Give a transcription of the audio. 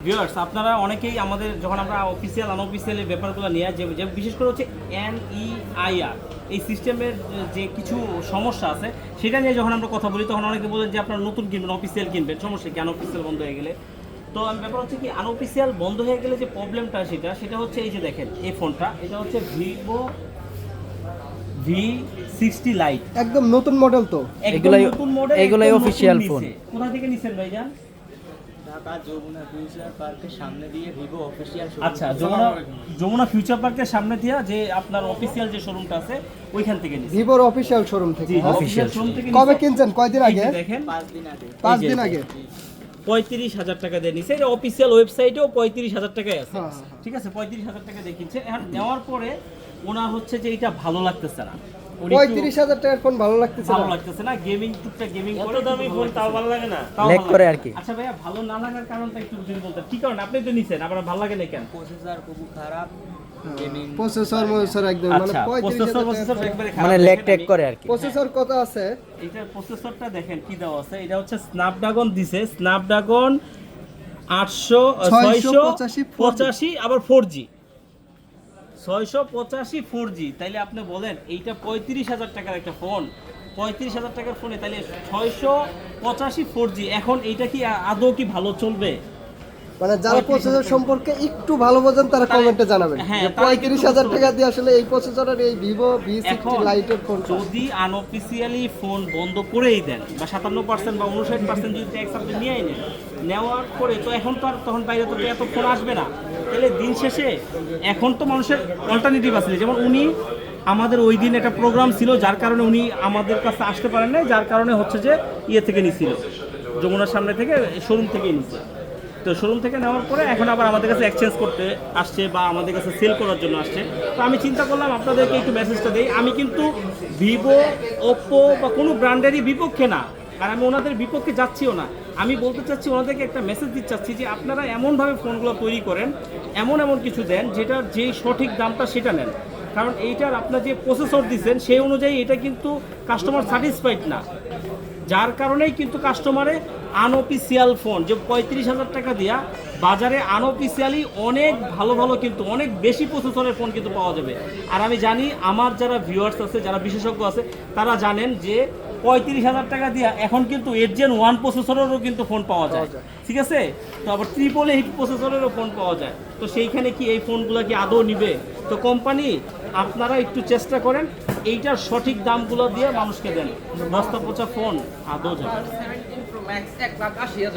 Viewers আপনারা অনেকেই আমাদের যখন আমরা অফিসিয়াল আনঅফিসিয়াল এই ব্যাপারগুলো নিয়ে যে যে বিশেষ করে হচ্ছে এন ই আইআর এই সিস্টেমের যে কিছু সমস্যা আছে সেটা নিয়ে যখন আমরা কথা বলি তখন অনেকে বলেন যে আপনারা নতুন কিনবেন অফিসিয়াল কিনবেন সমস্যা কি? আনঅফিসিয়াল বন্ধ হয়ে গেলে। তো আমি ব্যাপার হচ্ছে কি আনঅফিসিয়াল বন্ধ হয়ে গেলে যে প্রবলেমটা সেটা সেটা হচ্ছে এই যে দেখেন এই ফোনটা এটা হচ্ছে ভিভো ভি সিক্সটি লাইট একদম নতুন মডেল তো। এগুলাই- নতুন মডেল এগুলাই official phone। কোথা থেকে নিছেন ভাইজান? ঢাকা যমুনা ফিউচার পার্কের সামনে দিয়ে ভিভো অফিসিয়াল আচ্ছা যমুনা যমুনা ফিউচার পার্কের সামনে দিয়া যে আপনার অফিসিয়াল যে শোরুমটা আছে ওইখান থেকে নিছি ভিভোর অফিসিয়াল শোরুম থেকে? অফিসিয়াল শোরুম থেকে কবে কিনছেন? কয়দিন আগে? দেখেন। পাঁচ দিন আগে। পাঁচ দিন আগে? পঁয়ত্রিশ হাজার টাকা দিয়ে নিছে। এটা অফিসিয়াল ওয়েবসাইটেও পঁয়ত্রিশ হাজার টাকায় আছে। হ্যাঁ, হ্যাঁ, ঠিক আছে? পঁয়ত্রিশ হাজার টাকা দিয়ে কিনছে। এখন নেওয়ার পরে ওনার হচ্ছে যে এটা ভালো লাগতেছে না। পঁয়ত্রিশ হাজার টাকার ফোন ভালো লাগতেছে ভালো লাগতেছে না গেমিং টুকটাক গেমিং করে দামি ফোন তাও ভালো লাগে না। করে আর কি। আচ্ছা ভাইয়া ভালো না লাগার কারণটা একটু যদি বলতেন। কি কারণ? আপনি তো নিছেন আবার ভালো লাগে না কেন? প্রসেসর খুব খারাপ গেমিং প্রসেসর একদম মানে আচ্ছা পঁয়ত্রিশ প্রসেসর হাজার প্রসেসর টাকার একবারে মানে লেগ টেক করে আর কি। প্রসেসর কত আছে। এটার প্রসেসরটা দেখেন কি দেওয়া আছে। এটা হচ্ছে স্ন্যাপড্রাগন দিছে। স্ন্যাপড্রাগন আটশো ছয়শো 685 পঁচাশি আবার ফোর জি ছয়শো পঁচাশি ফোর জি তাইলে আপনি বলেন এইটা পঁয়ত্রিশ হাজার টাকার একটা ফোন। পঁয়ত্রিশ হাজার টাকার ফোনে তাইলে ছয়শো পঁচাশি ফোর জি এখন এইটা কি আদৌ কি ভালো চলবে? মানে যারা 35 প্রসেসর সম্পর্কে একটু ভালো বোঝেন তারা কমেন্টে জানাবেন হ্যাঁ, পঁয়ত্রিশ হাজার টাকা দিয়ে আসলে এই প্রসেসরের এই ভিভো ভি সিক্সটি লাইটের ফোন যদি আনঅফিসিয়ালি ফোন বন্ধ করেই দেন বা সাতান্ন পার্সেন্ট বা উনষাট পার্সেন্ট যদি ট্যাক্স আপনি নিয়ে নেন নেওয়ার পরে তো এখন তো আর তখন বাইরে তো এত ফোন আসবে না। তাহলে দিন শেষে এখন তো মানুষের অল্টারনেটিভ আছে। যেমন উনি আমাদের ওই দিন একটা প্রোগ্রাম ছিল, যার কারণে উনি আমাদের কাছে আসতে পারেন নাই, যার কারণে হচ্ছে যে ইয়ে থেকে নিছিল। যমুনার সামনে থেকে শোরুম থেকেই নিচ্ছে তো শোরুম থেকে নেওয়ার পরে এখন আবার আমাদের কাছে এক্সচেঞ্জ করতে আসছে বা আমাদের কাছে সেল করার জন্য আসছে। তো আমি চিন্তা করলাম, আপনাদেরকে একটু মেসেজটা দিই। আমি কিন্তু ভিভো ওপ্পো বা কোনো ব্র্যান্ডেরই বিপক্ষে না। আর আমি ওনাদের বিপক্ষে যাচ্ছিও না। আমি বলতে চাচ্ছি ওনাদেরকে একটা মেসেজ দিতে চাচ্ছি যে আপনারা এমনভাবে ফোনগুলো তৈরি করেন, এমন এমন কিছু দেন যেটার যেই সঠিক দামটা সেটা নেন। কারণ এইটার আপনার যে প্রসেসর দিচ্ছেন, সেই অনুযায়ী এটা কিন্তু কাস্টমার স্যাটিসফাইড না। যার কারণেই কিন্তু কাস্টমারে আনঅফিসিয়াল ফোন যে পঁয়ত্রিশ হাজার টাকা দিয়া বাজারে আনঅফিসিয়ালি অনেক ভালো ভালো কিন্তু অনেক বেশি প্রসেসরের ফোন কিন্তু পাওয়া যাবে। আর আমি জানি আমার যারা ভিউয়ার্স আছে, যারা বিশেষজ্ঞ আছে, তারা জানেন যে পঁয়ত্রিশ হাজার টাকা দিয়ে এখন কিন্তু এইট জেন ওয়ান প্রসেসরেরও কিন্তু ফোন পাওয়া যায়। ঠিক আছে? তো আবার ট্রিপল এইট প্রসেসরেরও ফোন পাওয়া যায়। তো সেইখানে কি এই ফোনগুলো কি আদৌ নিবে? তো কোম্পানি আপনারা একটু চেষ্টা করেন এইটার সঠিক দামগুলো দিয়ে মানুষকে দেন। বস্তা পচা ফোন আদৌ যাবে